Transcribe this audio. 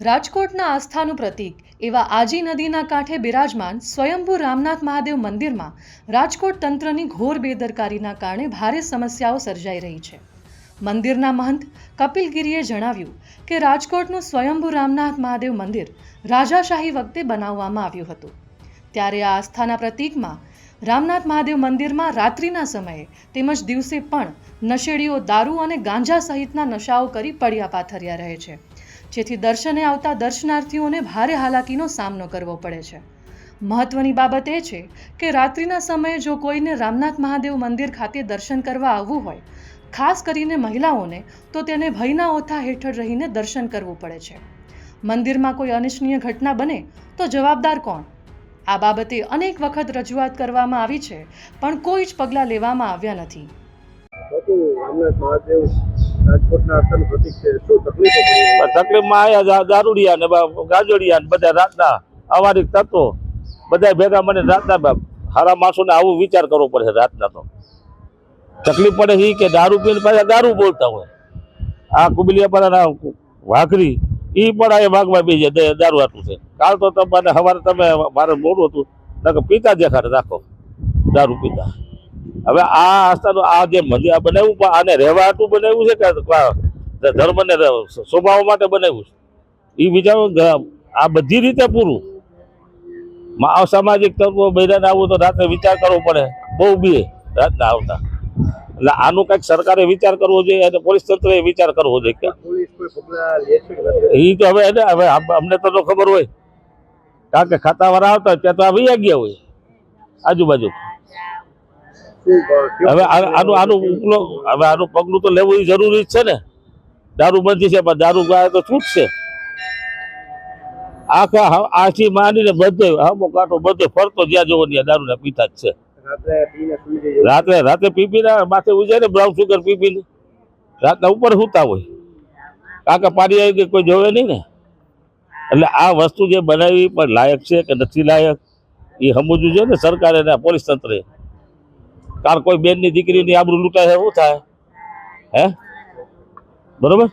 રાજકોટના આસ્થાનું પ્રતીક, એવા આજી નદીના કાંઠે બિરાજમાન સ્વયંભૂ રામનાથ મહાદેવ મંદિરમાં રાજકોટ તંત્રની ઘોર બેદરકારીના કારણે ભારે સમસ્યાઓ સર્જાઈ રહી છે. મંદિરના મહંત કપિલગીરીએ જણાવ્યું કે રાજકોટનું સ્વયંભૂ રામનાથ મહાદેવ મંદિર રાજાશાહી વખતે બનાવવામાં આવ્યું હતું. ત્યારે આ આસ્થાના પ્રતીકમાં રામનાથ મહાદેવ મંદિરમાં રાત્રિના સમયે તેમજ દિવસે પણ નશેડીઓ દારૂ અને ગાંજા સહિતના નશાઓ કરી પડ્યા પાથર્યા રહે છે. જેથી દર્શને આવતા દર્શનાર્થીઓને ભારે હાલાકીનો સામનો કરવો પડે છે. મહત્વની બાબત એ છે કે રાત્રિના સમયે જો કોઈને રામનાથ મહાદેવ મંદિર ખાતે દર્શન કરવા આવવું હોય, ખાસ કરીને મહિલાઓને, તો તેને ભયના ઓથા હેઠળ રહીને દર્શન કરવું પડે છે. મંદિરમાં કોઈ અનિચ્છનીય ઘટના બને, તો જવાબદાર કોણ? આ બાબતે અનેક વખત રજૂઆત કરવામાં આવી છે, પણ કોઈ જ પગલાં લેવામાં આવ્યા નથી. દારૂડિયા ને ગાજોડિયા ને બધા રાતના અવારિક તત્વો બધા ભેગા મને રાતના હારા માણસોને આવું વિચાર કરવો પડે રાતના તો. તકલીફ પડે છે કે દારૂ પીને પાછા દારૂ બોલતા હોય. આ કુબલિયા પર વાઘરી, ઈ પણ આ વાઘમાં બી દારૂ આટલું છે. કાલ તો તમને સવારે તમે મારે મોડું હતું. પીતા દેખાડે રાખો. દારૂ પીતા. હવે આ આસ્થાનું આ જે મંદિર બનાવ્યું આને રહેવા હાટું બનાવ્યું છે કે ધર્મને સ્વભાવ માટે બનાવ્યું છે? એ બીજા આ બધી રીતે પૂરું. સામાજિક તત્વો બહેરાને આવું તો રાત્રે વિચાર કરવો પડે. બહુ બી રાતના આવતા. એટલે આનું કંઈક સરકારે વિચાર કરવો જોઈએ અને પોલીસ તંત્રએ વિચાર કરવો જોઈએ કે એ તો હવે એને, હવે અમને તો ખબર હોય. કારણ કે ખાતાવાળા આવતા ત્યાં તો આ વૈયા ગયા હોય. આજુબાજુ. હવે આનું આનું હવે આનું પગલું તો લેવું જરૂરી છે ને. દારૂ બંધી છે પણ દારૂ ગાય તો છૂટશે આખા આથી માંડીને બધે હમો કાંઠો બધે ફરતો જ્યાં જોવો ત્યાં દારૂ ના પીતા જ છે. રાત્રે રાત્રે પી પીને માથે ઉજાય ને બ્રાઉન સુગર પી પીને. રાતના ઉપર સૂતા હોય. કાકા પાડી આવી કે કોઈ જોવે નહીં ને. એટલે આ વસ્તુ જે બનાવી પણ લાયક છે કે નથી લાયક એ સમજવું જોઈએ ને સરકારે ને પોલીસ તંત્રે. કારણ કોઈ બેનની દીકરીની આબરૂ લૂંટાય છે શું થાય? હે? બરોબર?